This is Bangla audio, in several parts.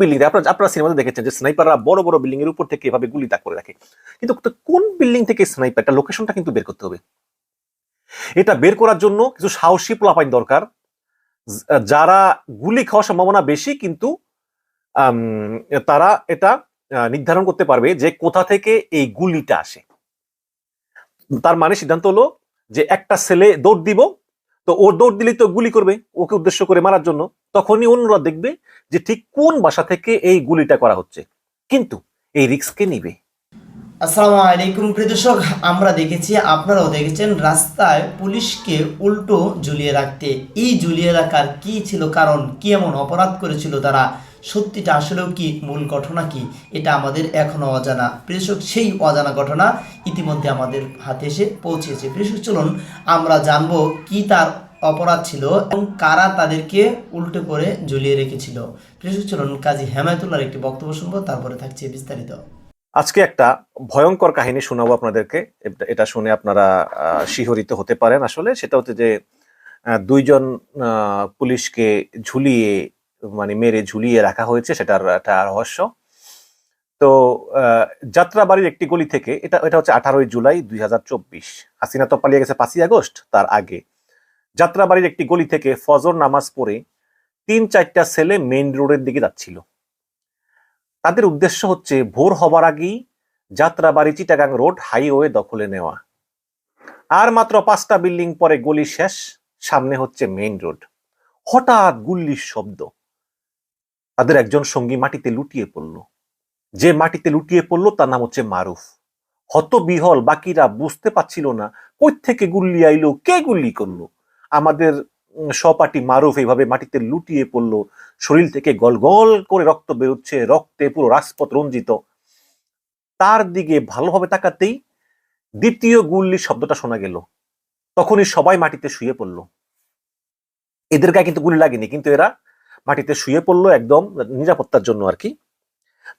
বিল্ডিং আপনারা আপনারা সিনেমাতে দেখেছেন যে স্নাইপাররা বড় বড় বিল্ডিং এর উপর থেকে এভাবে গুলি তাক করে রাখে। কিন্তু কোন বিল্ডিং থেকে স্নাইপারটা লোকেশনটা কিন্তু বের করতে হবে। এটা বের করার জন্য কিছু সাহসী পোলাপাইন দরকার। যারা গুলি খাওয়ার সম্ভাবনা বেশি, কিন্তু তারা এটা নির্ধারণ করতে পারবে যে কোথা থেকে এই গুলিটা আসে। তার মানে সিদ্ধান্ত হলো যে একটা ছেলে দৌড় দিব, তো ও দৌড় দিলেই তো গুলি করবে, ওকে উদ্দেশ্য করে মারার জন্য। তখনই অন্যরা দেখবে যে ঠিক কোন বাসা থেকে এই গুলিটা করা হচ্ছে। কিন্তু এই রিস্ককে নিবে? আসসালামু আলাইকুম প্রিয় দর্শক, আমরা দেখেছি, আপনারাও দেখেছেন, রাস্তায় পুলিশকে উল্টো ঝুলিয়ে রাখতে। এই ঝুলিয়ে রাখার কি ছিল কারণ, কি এমন অপরাধ করেছিল তারা? সত্যিটা আসলেও কি মূল ঘটনা কি? এটা আমাদের এখনও অজানা। দর্শক, সেই অজানা ঘটনা ইতিমধ্যে আমাদের হাতে এসে পৌঁছেছে। দর্শক, চলুন, আমরা জানব কি তার অপরাধ ছিল এবং কারা তাদেরকে উল্টো করে ঝুলিয়ে রেখেছিল। প্রিয় চলুন কাজী হেমায়তুল্লাহর একটি বক্তব্য শুনব, তারপরে থাকছে বিস্তারিত। আজকে একটা ভয়ঙ্কর কাহিনী শোনাবো আপনাদেরকে। এটা- শুনে আপনারা শিহরিত হতে পারেন আসলে। সেটা হচ্ছে যে দুইজন পুলিশকে ঝুলিয়ে মানে মেরে ঝুলিয়ে রাখা হয়েছে, সেটার একটা রহস্য। তো যাত্রাবাড়ির একটি গলি থেকে, এটা এটা হচ্ছে আঠারোই জুলাই দুই হাজার চব্বিশ। হাসিনা তো পালিয়ে গেছে পাঁচই আগস্ট, তার আগে। যাত্রাবাড়ির একটি গলি থেকে ফজর নামাজ পড়ে তিন চারটা ছেলে মেইন রোডের দিকে যাচ্ছিল। তাদের উদ্দেশ্য হচ্ছে ভোর হবার আগেই যাত্রাবাড়ি চিটাগাং রোড হাইওয়ে দখলে নেওয়া। আর মাত্র পাঁচটা বিল্ডিং পরে গলি শেষ, সামনে হচ্ছে মেইন রোড হঠাৎ গুল্লির শব্দ। তাদের একজন সঙ্গী মাটিতে লুটিয়ে পড়ল। যে মাটিতে লুটিয়ে পড়ল, তার নাম হচ্ছে মারুফ। হত বিহল বাকিরা বুঝতে পারছিল না কই থেকে গুল্লি আইলো, কে গুল্লি করল? আমাদের সহপাঠী মারুফ এইভাবে মাটিতে লুটিয়ে পড়ল। শরীর থেকে গল গল করে রক্ত বেরোচ্ছে, রক্তে পুরো রাজপথ রঞ্জিত। তার দিকে ভালোভাবে তাকাতেই দ্বিতীয় গুল্লির শব্দটা শোনা গেল। তখনই সবাই মাটিতে শুয়ে পড়ল। এদের গায়ে কিন্তু গুলি লাগেনি, কিন্তু এরা মাটিতে শুয়ে পড়ল একদম নিরাপত্তার জন্য আর কি।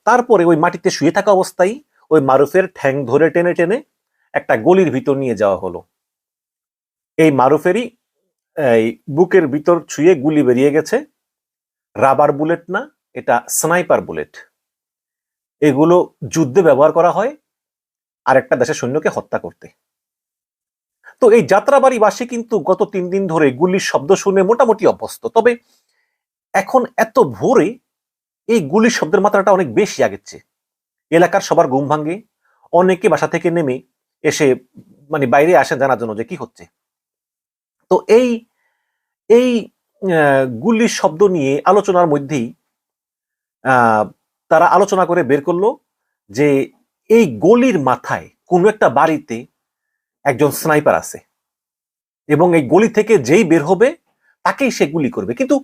তারপরে ওই মাটিতে শুয়ে থাকা অবস্থায় ওই মারুফের ঠ্যাং ধরে টেনে টেনে একটা গলির ভিতর নিয়ে যাওয়া হলো। এই মারুফেরই এই বুকের ভিতর ছুঁয়ে গুলি বেরিয়ে গেছে। রাবার বুলেট না, এটা স্নাইপার বুলেট। এগুলো যুদ্ধে ব্যবহার করা হয় আর একটা দেশের সৈন্যকে হত্যা করতে। তো এই যাত্রাবাড়িবাসী কিন্তু গত তিন দিন ধরে গুলির শব্দ শুনে মোটামুটি অভ্যস্ত। তবে এখন এত ভোরে এই গুলির শব্দের মাত্রাটা অনেক বেশি আগেছে এলাকার সবার ঘুম ভাঙ্গে অনেকে বাসা থেকে নেমে এসে মানে বাইরে আসেন জানার জন্য যে কি হচ্ছে। তো এই এই গুলির শব্দ নিয়ে আলোচনার মধ্যেই তারা আলোচনা করে বের করল যে এই গলির মাথায় কোনো একটা বাড়িতে একজন স্নাইপার আছে এবং এই গলি থেকে যেই বের হবে তাকেই সে গুলি করবে। কিন্তু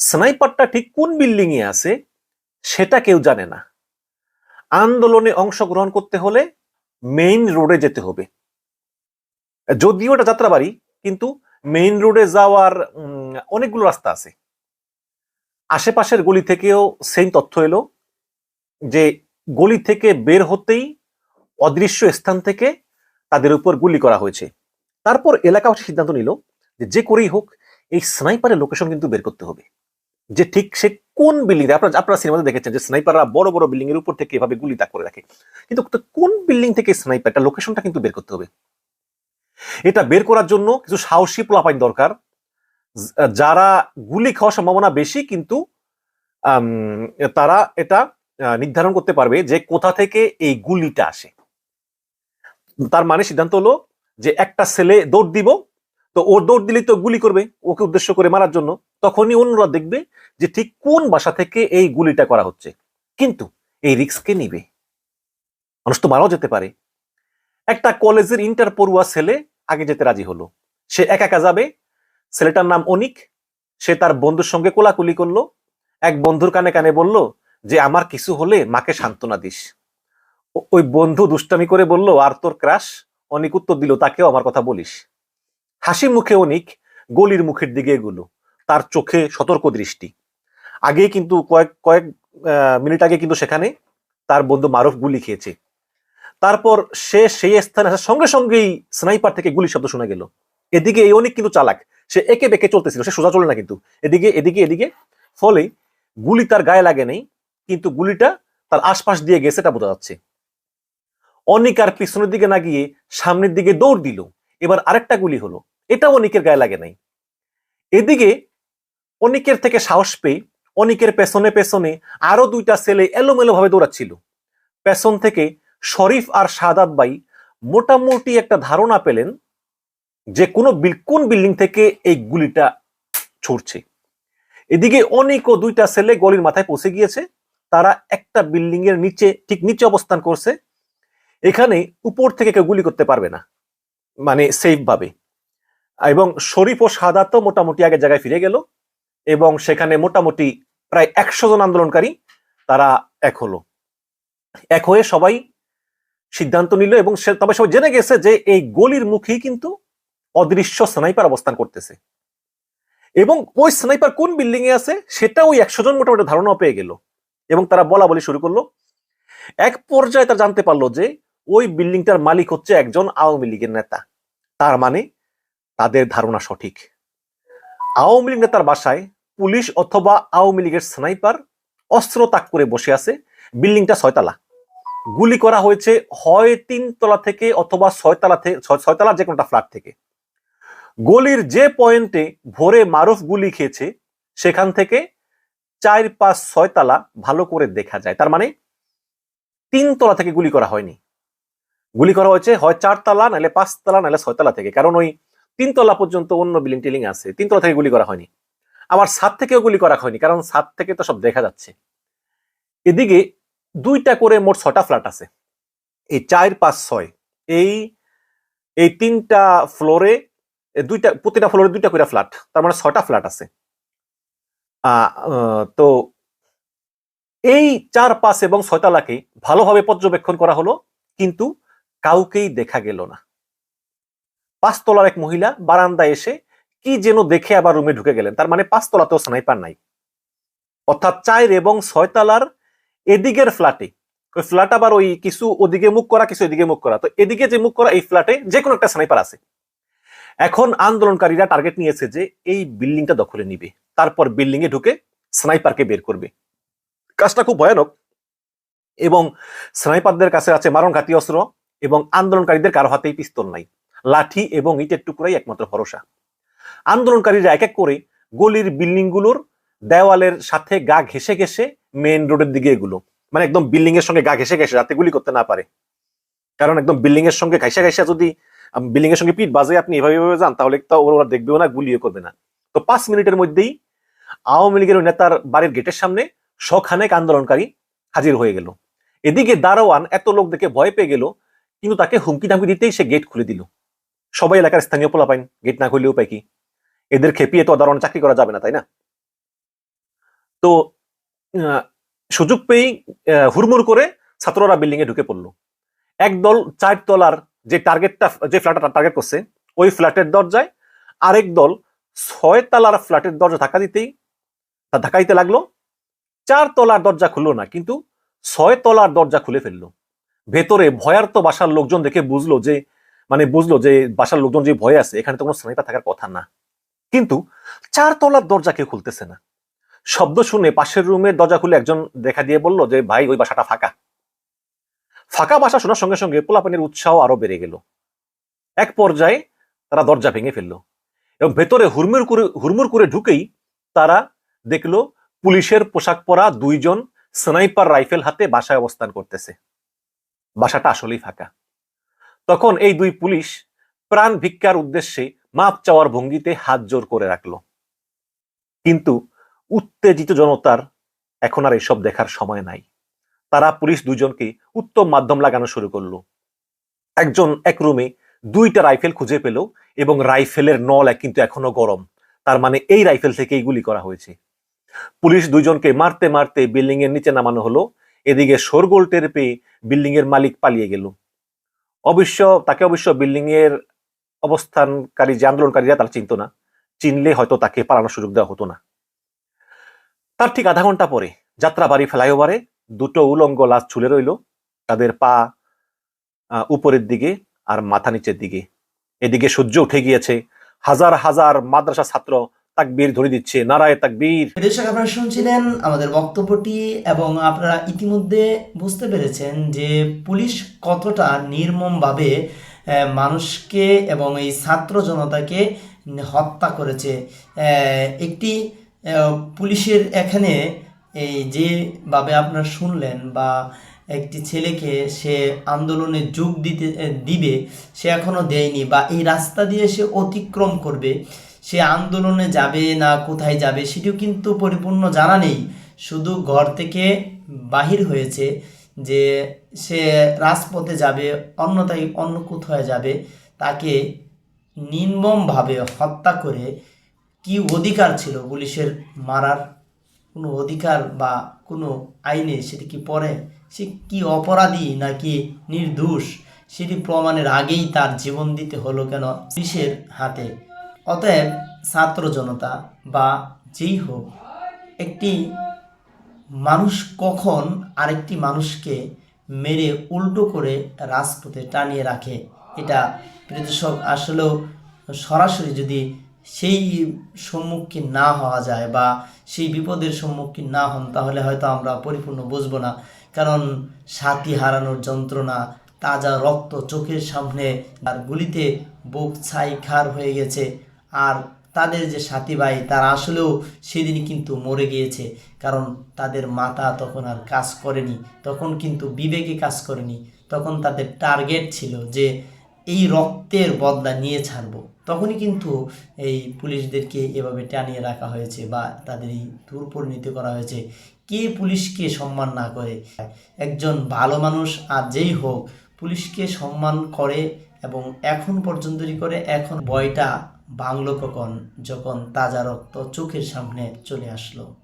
স্নাইপারটা ঠিক কোন বিল্ডিং এ আছে সেটা কেউ জানে না। আন্দোলনে অংশগ্রহণ করতে হলে মেইন রোডে যেতে হবে। যদিও এটা যাত্রাবাড়ি, কিন্তু মেইন রোডে যাওয়ার অনেকগুলো রাস্তা আছে। আশেপাশের গলি থেকেও সেম তথ্য এলো যে গলি থেকে বের হতেই অদৃশ্য স্থান থেকে তাদের উপর গুলি করা হয়েছে। তারপর এলাকাবাসী সিদ্ধান্ত নিল যে যে করেই হোক এই স্নাইপারের লোকেশন কিন্তু বের করতে হবে। যে ঠিক সে কোন বিল্ডিং আপনারা আপনারা সিনেমাতে দেখেছেন যে স্নাইপাররা বড় বড় বিল্ডিং এর উপর থেকে এভাবে গুলি তাক করে রাখে। কিন্তু কোন বিল্ডিং থেকে স্নাইপারটা লোকেশনটা কিন্তু বের করতে হবে। এটা বের করার জন্য কিছু সাহসী পোলাপাইন দরকার। যারা গুলি খাওয়ার সম্ভাবনা বেশি কিন্তু তারা এটা নির্ধারণ করতে পারবে যে কোথা থেকে এই গুলিটা আসে। তার মানে সিদ্ধান্ত হলো যে একটা ছেলে দৌড় দিব, তো ও দৌড় দিলেই তো গুলি করবে, ওকে উদ্দেশ্য করে মারার জন্য। তখনই অন্যরা দেখবে যে ঠিক কোন বাসা থেকে এই গুলিটা করা হচ্ছে। কিন্তু এই রিস্ককে নিবে? মানুষ তো মারাও যেতে পারে। একটা কলেজের ইন্টার পড়ুয়া ছেলে আগে যেতে রাজি হলো। সে একা একা যাবে। ছেলেটার নাম অনিক। সে তার বন্ধুর সঙ্গে কোলাকুলি করল। এক বন্ধুর কানে কানে বলল, যে আমার কিছু হলে মাকে সান্ত্বনা দিস। ওই বন্ধু দুষ্টামি করে বলল, আর তোর ক্রাশ? অনিক উত্তর দিল, তাকেও আমার কথা বলিস। হাসি মুখে অনিক গলির মুখের দিকে এগুলো। তার চোখে সতর্ক দৃষ্টি। আগে কিন্তু কয়েক কয়েক মিনিট আগে কিন্তু সেখানে তার বন্ধু মারুফ গুলি খেয়েছে। তারপর সে সেই স্থানে আসার সঙ্গে সঙ্গেই স্নাইপার থেকে গুলি শব্দ শোনা গেল। এদিকে এই অনেক কিন্তু চালাক। সে একে বেঁকে চলতেছিল, সে সোজা চলে না কিন্তু। এদিকে এদিকে এদিকে। ফলে গুলি তার গায়ে লাগে নেই, কিন্তু গুলিটা তার আশপাশ দিয়ে গেছে, এটা বোঝা যাচ্ছে। অনিক আর পিছনের দিকে না গিয়ে সামনের দিকে দৌড় দিল। এবার আরেকটা গুলি হলো। এটাও অনিকের গায়ে লাগে নাই। এদিকে অনিকের থেকে সাহস পেয়ে অনিকের পেছনে পেছনে আরও দুইটা ছেলে এলোমেলো ভাবে দৌড়াচ্ছিল। পেছন থেকে শরীফ আর সাদাত বাই মোটামুটি একটা ধারণা পেলেন যে কোনো কোন বিল্ডিং থেকে এই গুলিটা ছুটছে এদিকে অনেক ও দুইটা ছেলে গলির মাথায় পৌঁছে গিয়েছে। তারা একটা বিল্ডিং এর নিচে, ঠিক নিচে অবস্থান করছে। এখানে উপর থেকে কেউ গুলি করতে পারবে না মানে সেফ ভাবে। এবং শরীফ ও সাদা তো মোটামুটি আগের জায়গায় ফিরে গেল এবং সেখানে মোটামুটি প্রায় একশো জন আন্দোলনকারী তারা এক হলো। এক হয়ে সবাই সিদ্ধান্ত নিল এবং সে তবে সবাই জেনে গেছে যে এই গলির মুখেই কিন্তু অদৃশ্য স্নাইপার অবস্থান করতেছে। এবং ওই স্নাইপার কোন বিল্ডিং এ আছে সেটা ওই একশো জন মোটামুটি ধারণা পেয়ে গেল। এবং তারা বলা বলি শুরু করল, এক পর্যায়ে তারা জানতে পারল যে ওই বিল্ডিংটার মালিক হচ্ছে একজন আওয়ামী লীগের নেতা। তার মানে তাদের ধারণা সঠিক। আওয়ামী লীগ নেতার বাসায় পুলিশ অথবা আওয়ামী লীগের স্নাইপার অস্ত্র তাক করে বসে আছে, বিল্ডিংটা ছয়তলা। গুলি করা হয়েছে হয় তিনতলা থেকে অথবা ছয়তলা থেকে ছয়তলা যে কোনোটা ফ্ল্যাট থেকে। গলির যে পয়েন্টে ভোরে মারুফ গুলি খেয়েছে, সেখান থেকে চার পাঁচ ছয়তলা ভালো করে দেখা যায়। তার মানে তিনতলা থেকে গুলি করা হয়নি। গুলি করা হয়েছে, হয় চারতলা নাহলে পাঁচতলা নাহলে ছয়তলা থেকে। কারণ ওই তিনতলা পর্যন্ত অন্য বিল্ডিং টিলিং আছে। তিনতলা থেকে গুলি করা হয়নি। আবার সাত থেকেও গুলি করা হয়নি, কারণ সাত থেকে তো সব দেখা যাচ্ছে। এদিকে দুইটা করে মোট ছটা ফ্ল্যাট আছে। এই চার, পাঁচ, ছয়। এই এই তিনটা ফ্লোরে দুইটা, প্রতিটা ফ্লোরে দুইটা করে ফ্ল্যাট, তার মানে ছটা ফ্ল্যাট আছে। তো এই চার, পাঁচ এবং ছয়তলাকে ভালোভাবে পর্যবেক্ষণ করা হলো, কিন্তু কাউকেই দেখা গেল না। পাঁচতলার এক মহিলা বারান্দায় এসে কি যেন দেখে আবার রুমে ঢুকে গেলেন। তার মানে পাঁচতলাতেও স্নাইপার নাই। অর্থাৎ চার এবং ছয়তলার এদিকের ফ্ল্যাটে ওই ফ্ল্যাট আবার ওই কিছু ওদিকে মুখ করা, কিছু এদিকে মুখ করা। তো এদিকে যে মুখ করা, এই ফ্ল্যাটে যে কোনো একটা স্নাইপার আছে। এখন আন্দোলনকারীরা টার্গেট নিয়েছে যে এই বিল্ডিংটা দখলে নিবে। তারপর বিল্ডিং এ ঢুকে স্নাইপারকে বের করবে। কাজটা খুব ভয়ানক। এবং স্নাইপারদের কাছে আছে মারণ ঘাতি অস্ত্র এবং আন্দোলনকারীদের কারও হাতেই পিস্তল নাই। লাঠি এবং ইটের টুকরাই একমাত্র ভরসা। আন্দোলনকারীরা এক এক করে গলির বিল্ডিংগুলোর দেওয়ালের সাথে গা ঘেসে ঘেসে মেইন রোডের দিকে এগুলো। মানে একদম বিল্ডিং এর সঙ্গে গা ঘেসে ঘেসে যাতে গুলি করতে না পারে। কারণ একদম বিল্ডিং এর সঙ্গে ঘাইসা ঘাইসা যদি বিল্ডিং এর সঙ্গে পিঠ বাজে, আপনি এভাবে এভাবে যান, তাহলে তো ওরা দেখবেও না, গুলিও করবে না। তো পাঁচ মিনিটের মধ্যেই আওয়ামী লীগের নেতার বাড়ির গেটের সামনে শখানেক আন্দোলনকারী হাজির হয়ে গেল। এদিকে দারোয়ান এত লোক দেখে ভয় পেয়ে গেল, কিন্তু তাকে হুমকি ধামকি দিতেই সে গেট খুলে দিল। সবাই এলাকার স্থানীয় পোলা পাইন গেট না খুললেও পাই কি? এদের খেপিয়ে তো দারোয়ান চাকরি করা যাবে না, তাই না? তো সুযোগ পেয়েই হুড়মুড় করে ছাত্ররা বিল্ডিং এ ঢুকে পড়ল। একদল চার তলার যে টার্গেটটা যে ফ্ল্যাটটা টার্গেট করছে, ওই ফ্ল্যাটের দরজায় আরেক দল ছয় তলার ফ্ল্যাটের দরজা ধাক্কা দিতেই, তা ধাক্কা দিতে লাগল। চার তলার দরজা খুললো না, কিন্তু ছয় তলার দরজা খুলে ফেলল। ভেতরে ভয়ার্ত বাসার লোকজন দেখে বুঝলো যে মানে বুঝলো যে বাসার লোকজন যে ভয়ে আছে, এখানে তো কোনো স্নাইপার থাকার কথা না। কিন্তু চার তলার দরজা কেউ খুলতেছে না। শব্দ শুনে পাশের রুমের দরজা খুলে একজন দেখা দিয়ে বলল যে, ভাই, ওই বাসাটা ফাঁকা। ফাঁকা বাসা শোনার সঙ্গে সঙ্গে পোলাপানির উৎসাহ আরও বেড়ে গেল। এক পর্যায়ে তারা দরজা ভেঙে ফেলল এবং ভেতরে হুড়মুড় করে হুড়মুড় করে ঢুকেই তারা দেখল পুলিশের পোশাক পরা দুইজন স্নাইপার রাইফেল হাতে বাসায় অবস্থান করতেছে। বাসাটা আসলেই ফাঁকা। তখন এই দুই পুলিশ প্রাণ ভিক্ষার উদ্দেশ্যে মাপ চাওয়ার ভঙ্গিতে হাত জোর করে রাখল। কিন্তু উত্তেজিত জনতার এখন আর এসব দেখার সময় নাই। তারা পুলিশ দুজনকে উত্তম মাধ্যম লাগানো শুরু করল। একজন এক রুমে দুইটা রাইফেল খুঁজে পেল এবং রাইফেলের নল কিন্তু এখনও গরম। তার মানে এই রাইফেল থেকেই গুলি করা হয়েছে। পুলিশ দুইজনকে মারতে মারতে বিল্ডিং এর নিচে নামানো হলো। এদিকে শোরগোল টের পেয়ে বিল্ডিং এর মালিক পালিয়ে গেল। অবশ্য তাকে অবশ্য বিল্ডিং এর অবস্থানকারী যে আন্দোলনকারীরা তারা চিনত না। চিনলে হয়তো তাকে পালানোর সুযোগ দেওয়া হতো না। তার ঠিক আধা ঘণ্টা পরে যাত্রাবাড়ি ফ্লাইওভারে দুটো উলঙ্গ লাশ ঝুলে রইল, তাদের পা উপরের দিকে আর মাথা নিচের দিকে। এদিকে সূর্য উঠে গিয়েছে, হাজার হাজার মাদ্রাসা ছাত্র তাকবীর ধরে দিচ্ছে, নারায় তাকবীর। দর্শক আপনারা শুনছিলেন আমাদের বক্তব্যটি এবং আপনারা ইতিমধ্যে বুঝতে পেরেছেন যে পুলিশ কতটা নির্মমভাবে মানুষকে এবং এই ছাত্র জনতাকে হত্যা করেছে। একটি পুলিশের এখানে এই যেভাবে আপনার শুনলেন বা একটি ছেলেকে সে আন্দোলনে যোগ দিতে দিবে, সে এখনও দেয়নি বা এই রাস্তা দিয়ে সে অতিক্রম করবে, সে আন্দোলনে যাবে না, কোথায় যাবে সেটিও কিন্তু পরিপূর্ণ জানা নেই। শুধু ঘর থেকে বাহির হয়েছে যে সে রাজপথে যাবে, অন্যথায় অন্য কোথায় যাবে, তাকে নির্মমভাবে হত্যা করে কি অধিকার ছিল পুলিশের মারার? কোনো অধিকার বা কোনো আইনে সেটি কি পড়ে? সে কি অপরাধী নাকি নির্দোষ? সেটি প্রমাণের আগেই তার জীবন দিতে হলো কেন পুলিশের হাতে? অতএব ছাত্র জনতা বা যেই হোক, একটি মানুষ কখন আরেকটি মানুষকে মেরে উল্টো করে রাজপথে টানিয়ে রাখে? এটা প্রিয়দর্শক আসলেও সরাসরি যদি সেই সম্মুখীন না হওয়া যায় বা সেই বিপদের সম্মুখীন না হন, তাহলে হয়তো আমরা পরিপূর্ণ বুঝব না। কারণ সাথী হারানোর যন্ত্রণা, তাজা রক্ত চোখের সামনে আর গুলিতে বুক ছাই খার হয়ে গেছে। আর তাদের যে সাথী ভাই, তারা আসলেও সেদিন কিন্তু মরে গিয়েছে। কারণ তাদের মাথা তখন আর কাজ করেনি, তখন কিন্তু বিবেকে কাজ করেনি। তখন তাদের টার্গেট ছিল যে এই রক্তের বদলা নিয়ে ছাড়বো। তখনই কিন্তু এই পুলিশদেরকে এভাবে টানিয়ে রাখা হয়েছে বা তাদের এই দুর্পরিণতি করা হয়েছে। কে পুলিশকে সম্মান না করে? একজন ভালো মানুষ আর যেই হোক, পুলিশকে সম্মান করে এবং এখন পর্যন্তই করে, এখন বয়টা বাংলো কখন? যখন তাজা রক্ত চোখের সামনে চলে আসলো।